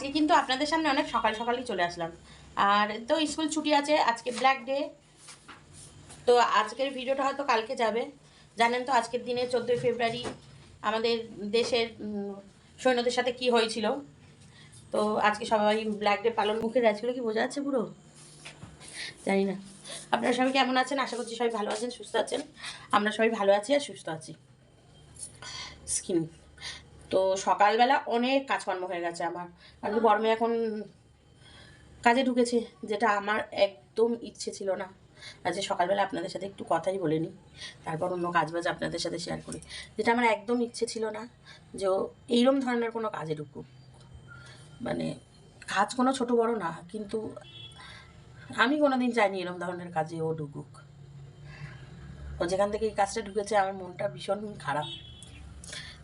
আজকে কিন্তু আপনাদের সামনে অনেক সকাল সকালই চলে আসলাম। আর তো স্কুল ছুটি আছে, আজকে ব্ল্যাক ডে তো আজকের ভিডিওটা হয়তো কালকে যাবে। জানেন তো আজকের দিনে চোদ্দোই ফেব্রুয়ারি আমাদের দেশের সৈন্যদের সাথে কি হয়েছিল। তো আজকে সবাই ব্ল্যাক ডে পালন মুখে যাচ্ছিল কি বোঝা যাচ্ছে পুরো? জানি না। আপনারা সবাই কেমন আছেন? আশা করছি সবাই ভালো আছেন, সুস্থ আছেন। আমরা সবাই ভালো আছি আর সুস্থ আছি। স্কিন তো সকালবেলা অনেক কাজকর্ম হয়ে গেছে আমার। আর কি বর্মে এখন কাজে ঢুকেছে যেটা আমার একদম ইচ্ছে ছিল না। আজকে সকালবেলা আপনাদের সাথে একটু কথাই বলে নিই তারপর অন্য কাজ বাজ আপনাদের সাথে শেয়ার করি। যেটা আমার একদম ইচ্ছে ছিল না যে ও এইরকম ধরনের কোনো কাজে ঢুকুক। মানে কাজ কোনো ছোট বড় না কিন্তু আমি কোনোদিন চাইনি এরকম ধরনের কাজে ও ঢুকুক। ও যেখান থেকে এই কাজটা ঢুকেছে আমার মনটা ভীষণ খারাপ।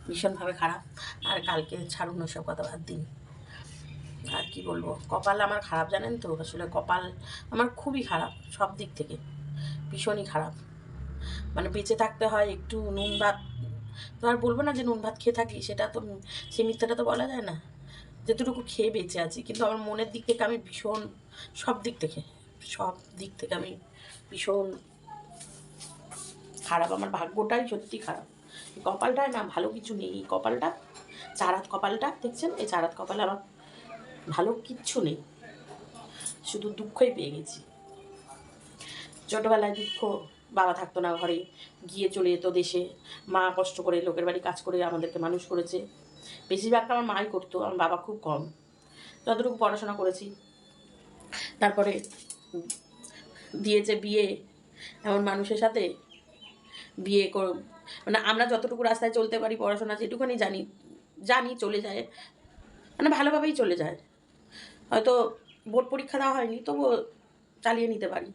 ভীষণভাবে খারাপ। আর কালকে ছাড়ুন ওসব কথা বাদ দিন। আর কি বলব? কপাল আমার খারাপ, জানেন তো? আসলে কপাল আমার খুবই খারাপ, সব দিক থেকে। ভীষণই খারাপ। মানে বেঁচে থাকতে হয়, একটু নুন ভাত তো আর বলব না যে নুন ভাত খেয়ে থাকি, সেটা তো সে মিথ্যাটা তো বলা যায় না। যেটুকু খেয়ে বেঁচে আছি, কিন্তু আমার মনের দিক থেকে আমি ভীষণ সব দিক থেকে, সব দিক থেকে আমি ভীষণ খারাপ। আমার ভাগ্যটাই সত্যি খারাপ। এই কপালটায় না ভালো কিছু নেই এই কপালটা। চারাত কপালটা, দেখছেন? এই চারাত কপালে আমার ভালো কিচ্ছু নেই। শুধু দুঃখই পেয়ে গেছি। ছোটোবেলায় দুঃখ, বাবা থাকতো না ঘরে, গিয়ে চলে যেত দেশে। মা কষ্ট করে লোকের বাড়ি কাজ করে আমাদেরকে মানুষ করেছে। বেশিরভাগটা আমার মাই করতো, আমার বাবা খুব কম। যতটুকু পড়াশোনা করেছি। তারপরে দিয়েছে বিয়ে। এমন মানুষের সাথে বিয়ে মানে আমরা যতটুকু রাস্তায় চলতে পারি, পড়াশোনা যেটুকুনি জানি জানি চলে যায়। মানে ভালোভাবেই চলে যায়। হয়তো বোর্ড পরীক্ষা দেওয়া হয়নি, তবুও চালিয়ে নিতে পারি।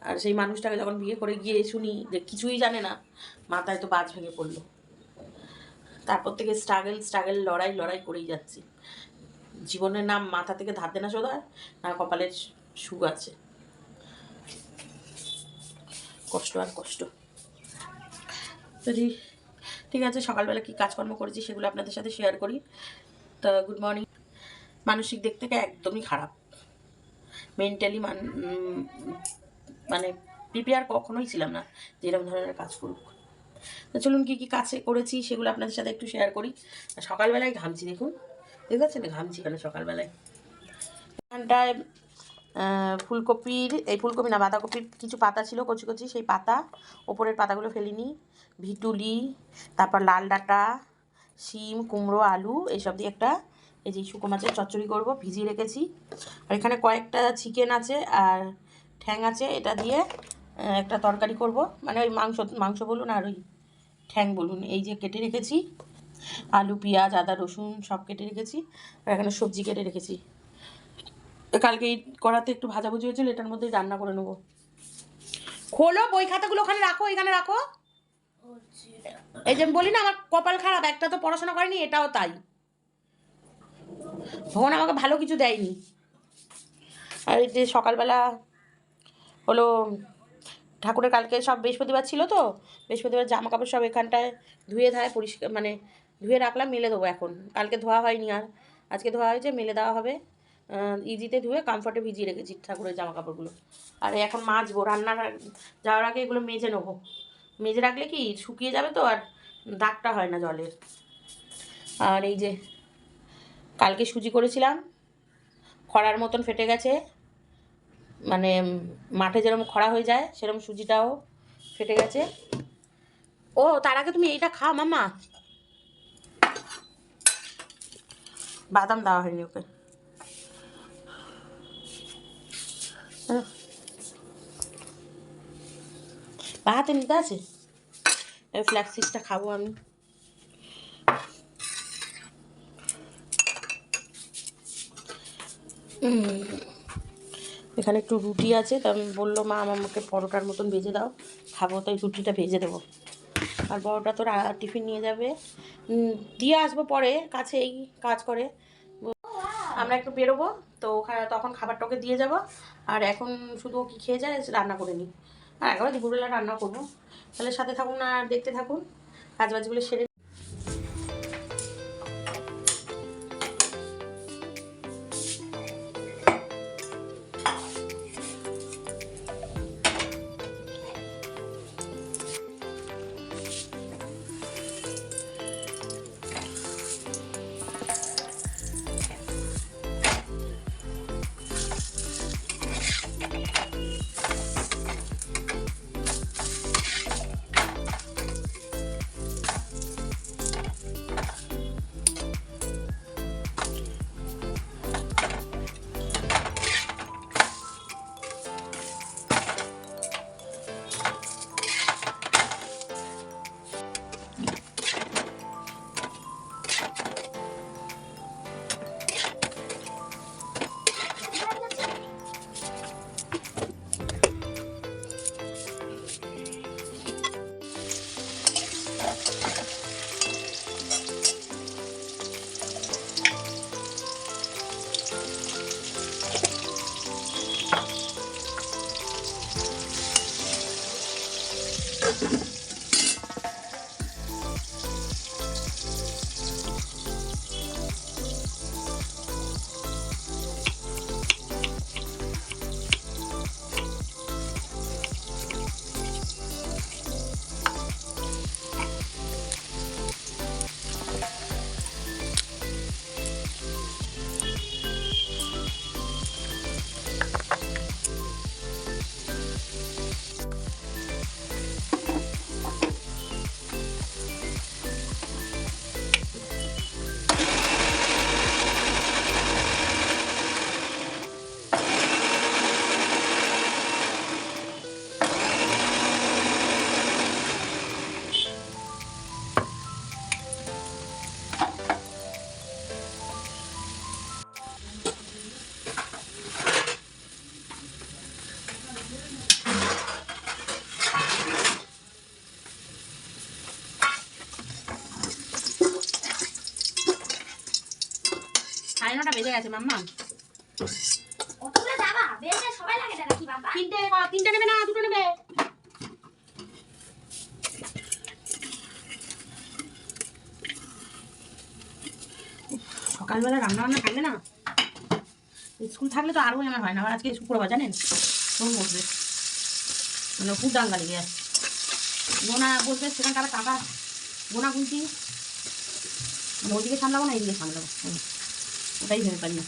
আর সেই মানুষটাকে যখন বিয়ে করে গিয়ে শুনি যে কিছুই জানে না, মাথায় তো বাজ ভেঙে পড়ল। তারপর থেকে স্ট্রাগল স্ট্রাগল লড়াই লড়াই করেই যাচ্ছি। জীবনের নাম মাথা থেকে দেনা শোধ হয় না কপালের সুখ আছে। কষ্ট আর কষ্ট। তো ঠিক ঠিক আছে, সকালবেলা কী কাজকর্ম করেছি সেগুলো আপনাদের সাথে শেয়ার করি। তো গুড মর্নিং মানসিক দিক থেকে একদমই খারাপ। মেন্টালি মান মানে প্রিপেয়ার কখনোই ছিলাম না যে এরকম ধরনের কাজ করুক। তো চলুন কী কী কাছে করেছি সেগুলো আপনাদের সাথে একটু শেয়ার করি। সকালবেলায় ঘামছি দেখুন। দেখতে পাচ্ছেন? ঘামছি কেন সকালবেলায়? এখানটায় ফুলকপির, এই ফুলকপি না, বাঁধাকপির কিছু পাতা ছিল, কচি কচি, সেই পাতা, ওপরের পাতাগুলো ফেলিনি ভিটুলি, তারপর লাল ডাঁটা, শিম, কুমড়ো, আলু, এইসব দিয়ে একটা এই যে শুকো মাছের চচ্চড়ি করব, ভিজিয়ে রেখেছি। আর এখানে কয়েকটা চিকেন আছে আর ঠ্যাং আছে, এটা দিয়ে একটা তরকারি করব। মানে ওই মাংস মাংস বলুন আর ওই ঠ্যাং বলুন, এই যে কেটে রেখেছি। আলু, পেঁয়াজ, আদা, রসুন সব কেটে রেখেছি। আর এখানে সবজি কেটে রেখেছি। কালকে এই করাতে একটু ভাজাভুজি হয়েছিল, এটার মধ্যেই রান্না করে নেব। খোলো, বই খাতাগুলো ওখানে রাখো, এখানে রাখো। এই যে বলি না, আমার কপাল খারাপ, একটা তো পড়াশোনা করেনি, এটাও তাই। ভগবান আমাকে ভালো কিছু দেয়নি। আর এই যে সকালবেলা হলো, ঠাকুরের কালকে সব বৃহস্পতিবার ছিল তো, বৃহস্পতিবার জামা কাপড় সব এখানটায় ধুয়ে ধায় পরিষ্কার মানে ধুয়ে রাখলাম, মেলে দেবো এখন। কালকে ধোয়া হয়নি আর, আজকে ধোয়া হয়েছে, মেলে দেওয়া হবে। ইজিতে ধুয়ে কমফর্টে ভিজিয়ে রেখেছি ঠাকুরের জামা কাপড়গুলো আর এখন মাজবো, রান্নার যাওয়ার আগে এগুলো মেজে নেব। মেজে রাখলে কি শুকিয়ে যাবে তো আর দাগটা হয় না জলের। আর এই যে কালকে সুজি করেছিলাম, খরার মতন ফেটে গেছে মানে মাঠে যেরকম খরা হয়ে যায় সেরকম সুজিটাও ফেটে গেছে। ও, তার আগে তুমি এইটা খা মামা বাদাম দেওয়া হয়নি ওকে। বা হাতে নিতে আছে? এই ফ্ল্যাক্সিসটা খাব আমি। এখানে একটু রুটি আছে, তা আমি বলল, মা আমাকে পরোটার মতন ভেজে দাও, খাব, তাই রুটিটা ভেজে দেবো। আর বড়টা তো রা- টিফিন নিয়ে যাবে। দিয়ে আসব পরে কাছে এই কাজ করে। আমরা একটু বেরোবো, তো ওখানে তখন খাবারটা ওকে দিয়ে যাব। আর এখন শুধু কি খেয়ে যায়, রান্না করে নিই। আর একবার দুপুরবেলা রান্না করব। তাহলে সাথে থাকুন আর দেখতে থাকুন। কাজ বাজগুলো সেরে গেছে মাম্মা। তিনটে তিনটে নেবে না দুটো নেবে। সকালবেলা রান্না বান্না থাকলে না স্কুল থাকলে তো আরও আমার হয় না আবার আজকে শুক্রবার জানেন? ফোন বসবে মানে খুব দাঙ্গা লেগে যাচ্ছে গোনা বসবে সেখানকার টাকা গোনা গুনছি মানে ওদিকে সামলাবো না এইদিকে সামলাবো। ওটাই ভেবে পারি না।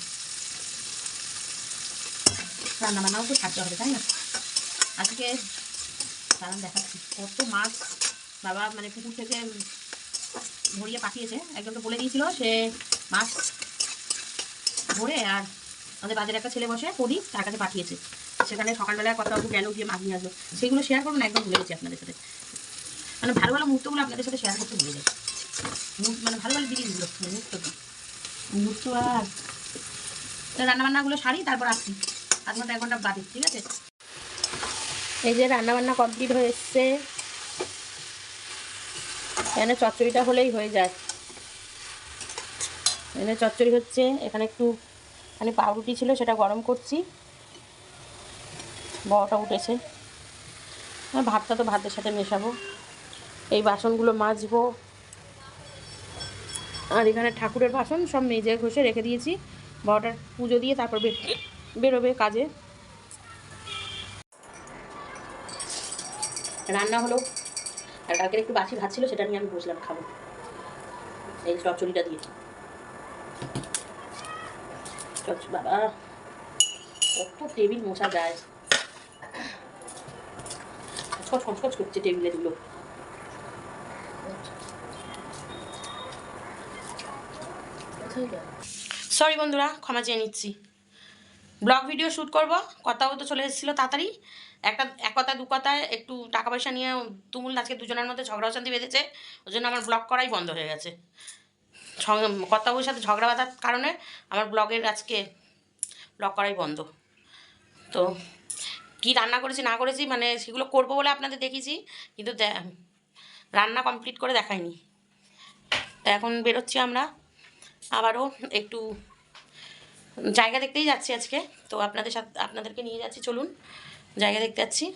রান্না বান্নাও তো থাকতে হবে, তাই না? আজকে দাঁড়ান, দেখাচ্ছি। কত মাছ বাবা মানে পুকুর থেকে ধরিয়ে পাঠিয়েছে। একজনকে বলে দিয়েছিল সে মাছ ধরে আর আমাদের বাজারে একটা ছেলে বসে প্রদীপ তার কাছে পাঠিয়েছে। সেখানে সকালবেলা কথা একটু গেল গিয়ে মাছ নিয়ে আসলো? সেগুলো শেয়ার করব একদম ভুলে গেছি আপনাদের সাথে। মানে ভালো ভালো মুহূর্তগুলো আপনাদের সাথে শেয়ার করতে ভুলে মুহূর্ত- মানে ভালো ভালো জিনিসগুলো মুহূর্ত মুহূর্ত আর। রান্নাবান্নাগুলো সারি, তারপর আসছি আধ ঘণ্টা, এক ঘণ্টা বাদে, ঠিক আছে? এই যে রান্নাবান্না কমপ্লিট হয়ে এসছে। এখানে চচ্চড়িটা হলেই হয়ে যায়। এখানে চচ্চড়ি হচ্ছে, এখানে একটু মানে পাউরুটি ছিল, সেটা গরম করছি। বড়টা উঠেছে। ভাতটা তো ভাতের সাথে মেশাবো। এই বাসনগুলো মাজবো। আর এখানে ঠাকুরের বাসন সব মেজে ঘষে রেখে দিয়েছি। বড়টার পুজো দিয়ে তারপর বেরোবে কাজে। রান্না হলো। আর কালকের একটু বাসি ভাত ছিল, সেটা নিয়ে আমি বসলাম, খাব। এই চচ্চড়িটা দিয়ে। বাবা, কত টেবিল মশা যায়। ছট করছে টেবিলে দুলো সরি বন্ধুরা, ক্ষমা চেয়ে নিচ্ছি। ব্লগ ভিডিও শ্যুট করব, কথাও তো চলে এসেছিল তাড়াতাড়ি। একটা, এক কথা দু কথায় একটু টাকা পয়সা নিয়ে তুমুল আজকে দুজনের মধ্যে ঝগড়া অশান্তি বেঁধেছে, ওই জন্য আমার ব্লগ করাই বন্ধ হয়ে গেছে। কথা বউর সাথে ঝগড়া বাঁধার কারণে আমার ব্লগের আজকে ব্লগ করাই বন্ধ। তো কি রান্না করেছি, না করেছি মানে সেগুলো করব বলে আপনাদের দেখিয়েছি, কিন্তু রান্না কমপ্লিট করে দেখাইনি। তা এখন বেরোচ্ছি আমরা। আবারও একটু জায়গা দেখতেই যাচ্ছি আজকে। তো আপনাদের সাথে, আপনাদেরকে নিয়ে যাচ্ছি, চলুন। জায়গা দেখতে যাচ্ছি।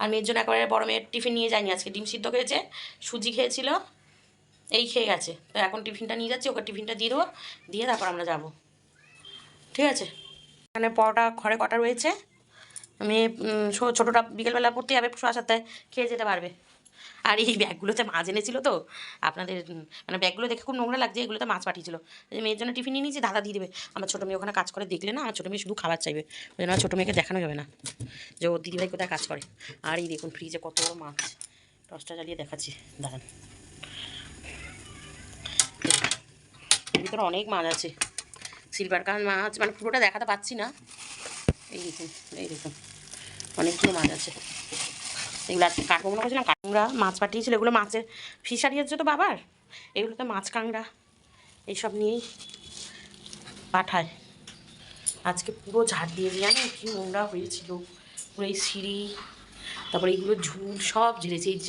আর মেয়ের জন্য একেবারে বড় মেয়ের টিফিন নিয়ে যায়নি আজকে। ডিম সিদ্ধ খেয়েছে, সুজি খেয়েছিল, এই খেয়ে গেছে। তো এখন টিফিনটা নিয়ে যাচ্ছি, ওকে টিফিনটা দিয়ে দেবো, দিয়ে তারপর আমরা যাব। ঠিক আছে? এখানে পরোটা ঘরে কটা রয়েছে? মেয়ে ছোটোটা বিকেলবেলা পড়তে যাবে সাথে খেয়ে যেতে পারবে। আর এই ব্যাগগুলোতে মাছ এনেছিল তো। আপনাদের মানে ব্যাগগুলো দেখে খুব নোংরা লাগছে, এগুলোতে মাছ পাঠিয়েছিল। মেয়ের জন্য টিফিন নিয়ে নিয়েছি, দাদা দিয়ে দেবে। আমার ছোটো মেয়ে ওখানে কাজ করে, দেখলে না, আমার ছোটো মেয়ে শুধু খাবার চাইবে। ওই জন্য ছোটো মেয়েকে দেখানো যাবে না। যে ওর দিদিভাই কোথায় কাজ করে। আর এই দেখুন ফ্রিজে কত বড় মাছ। টসটা জ্বালিয়ে দেখাচ্ছি, দাঁড়ান। ভিতরে অনেক মাছ আছে। সিলভার কান মাছ মানে পুরোটা দেখাতে পাচ্ছি না। এই দেখুন এই দেখুন, অনেকগুলো মাছ আছে। এগুলো আজকে মনে করছিলাম কাঁকড়া মাছ পাঠিয়েছিল। এগুলো মাছের ফিশারি হচ্ছে তো বাবার? এগুলো তো মাছ, কাঁকড়া, এইসব নিয়েই পাঠায়। আজকে পুরো ঝাড় দিয়ে জানেন কি নোংরা হয়েছিল? পুরো এই সিঁড়ি, তারপরে এইগুলো ঝুল, সব ঝেড়েছি, এই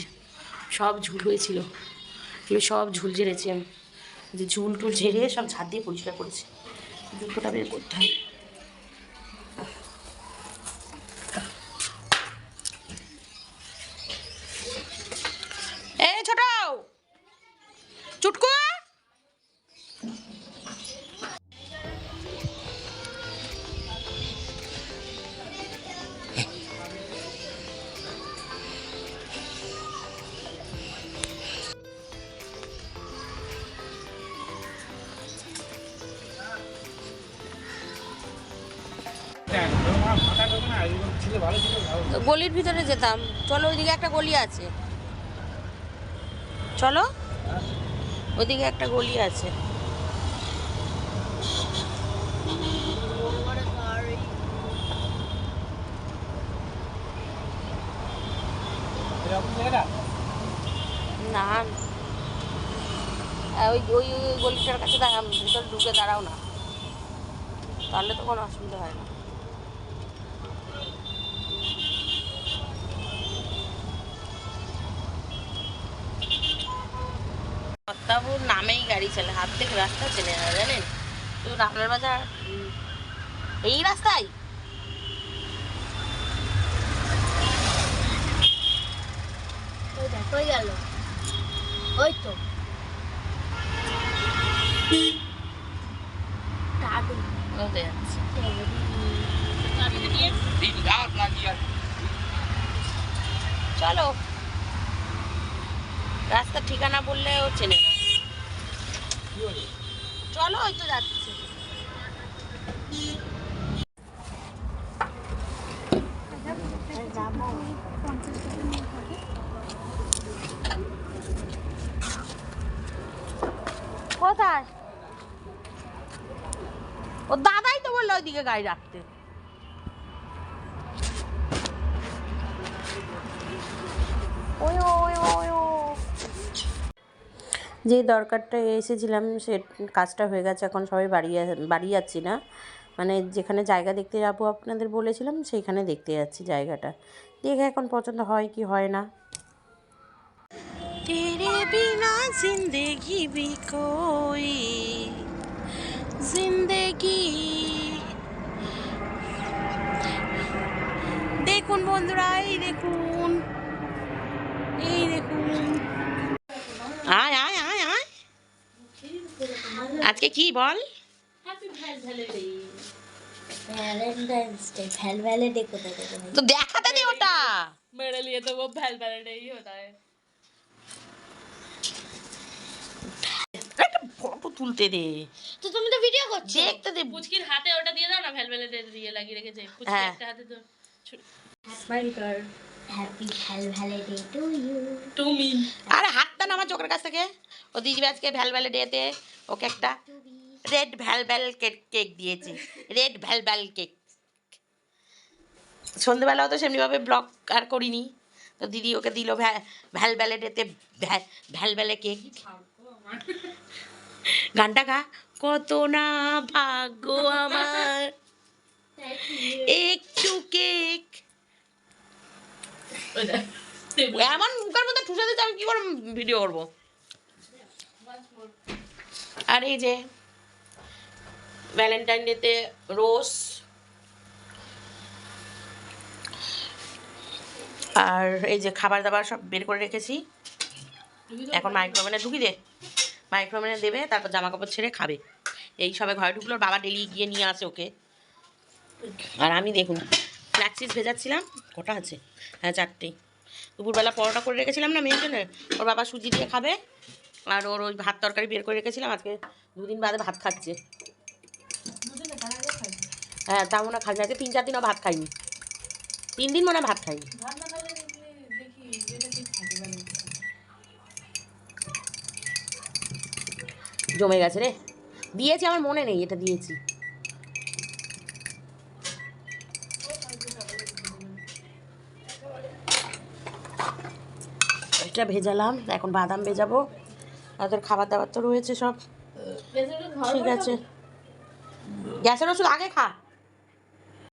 সব ঝুল হয়েছিল। এগুলো সব ঝুল ঝেড়েছি আমি। যে ঝুল টুল ঝেড়ে সব ঝাড় দিয়ে পরিষ্কার করেছি। জুতোটা বের করতে হবে। গলির ভিতরে যেতাম। চলো ওইদিকে একটা গলি আছে। চলো ওইদিকে একটা গলি আছে। না। ওই ওই ওই গলিটার কাছে ভিতরে ঢুকে দাঁড়াও না। তাহলে তো কোনো অসুবিধা হয় না। থেকে রাস্তা চেনে যায় জানেন? তো রামলাল বাজার এই রাস্তায়? ওই দেখ কই গেল। ওই তো। দাদু। চলো। রাস্তার ঠিকানা বললে ও চেনে না চলো ওই তো যাচ্ছে কোথায়? ও দাদাই তো বলল ওইদিকে গাড়ি রাখতে। ও। যে দরকারটা এসেছিলাম, সে কাজটা হয়ে গেছে, এখন সবাই বাড়ি বাড়ি যাচ্ছি না। মানে যেখানে জায়গা দেখতে যাব আপনাদের বলেছিলাম, সেইখানে দেখতে যাচ্ছি জায়গাটা। দেখে এখন পছন্দ হয় কি হয় না। तेरे बिना जिंदगी भी कोई जिंदगी দেখুন বন্ধুরা এই দেখুন এই দেখুন আয় আয় আয় আয় আজকে কি বল ভ্যালেন্টাইন্স ডে ভ্যাল ভ্যালে ডে কোথায় থেকে তো দেখাতে দে ওটা मेरे लिए तो वो भैल भैल ही होता है একটা ফটো তুলতে দে। তো তুমি তো ভিডিও করছ। দেখতে দে। পুচকির হাতে ওটা দিয়ে দাও না দিয়ে লাগিয়ে হ্যাঁ। একটা হাতে তো স্মাইল কর happy val day to you তুমি। আরে হাতটা না আমার চোখের কাছ থেকে। ও দিদি আজকে ভ্যাল ভ্যালে ডেতে ওকে একটা red velvet cake cake দিয়েছি। রেড ভ্যাল ভ্যাল কেক সন্ধেবেলাও তো সেমনিভাবে ব্লগ আর করিনি। তো দিদি ওকে দিল ভ্যাল ডেতে ভ্যাল ভ্যালে কেক। গানটা গা। কত না ভাগ্য আমার। একটু কেক। এমন মুখের মধ্যে ঠুসে দিতে আমি কি করে ভিডিও করব? আর এই যে ভ্যালেন্টাইন ডেতে রোজ আর এই যে খাবার দাবার সব বের করে রেখেছি। এখন মাইক্রোওভেনে ঢুকি দে। মাইক্রোওভেনে দেবে, তারপর জামা কাপড় ছেড়ে খাবে। এই সবে ঘরে ঢুকলো, বাবা ডেলি গিয়ে নিয়ে আসে ওকে। আর আমি দেখুন ফ্ল্যাক্সিস ভেজাচ্ছিলাম, কটা আছে? হ্যাঁ চারটেই দুপুরবেলা পরোটা করে রেখেছিলাম না মেয়ের ওর বাবা সুজি দিয়ে খাবে, আর ওর ওই ভাত তরকারি বের করে রেখেছিলাম, আজকে দুদিন বাদে ভাত খাচ্ছে। হ্যাঁ তা মনে হয় খাইনি আজকে তিন চার দিনও ভাত খাইনি। তিন দিন মনে ভাত খাইনি। জমে গেছে রে। দিয়েছি আমার মনে নেই এটা দিয়েছি। এটা ভেজালাম এখন বাদাম ভেজাবো। আর তোর খাবার দাবার তো রয়েছে সব। ঠিক আছে। গ্যাসের ওষুধ আগে খা।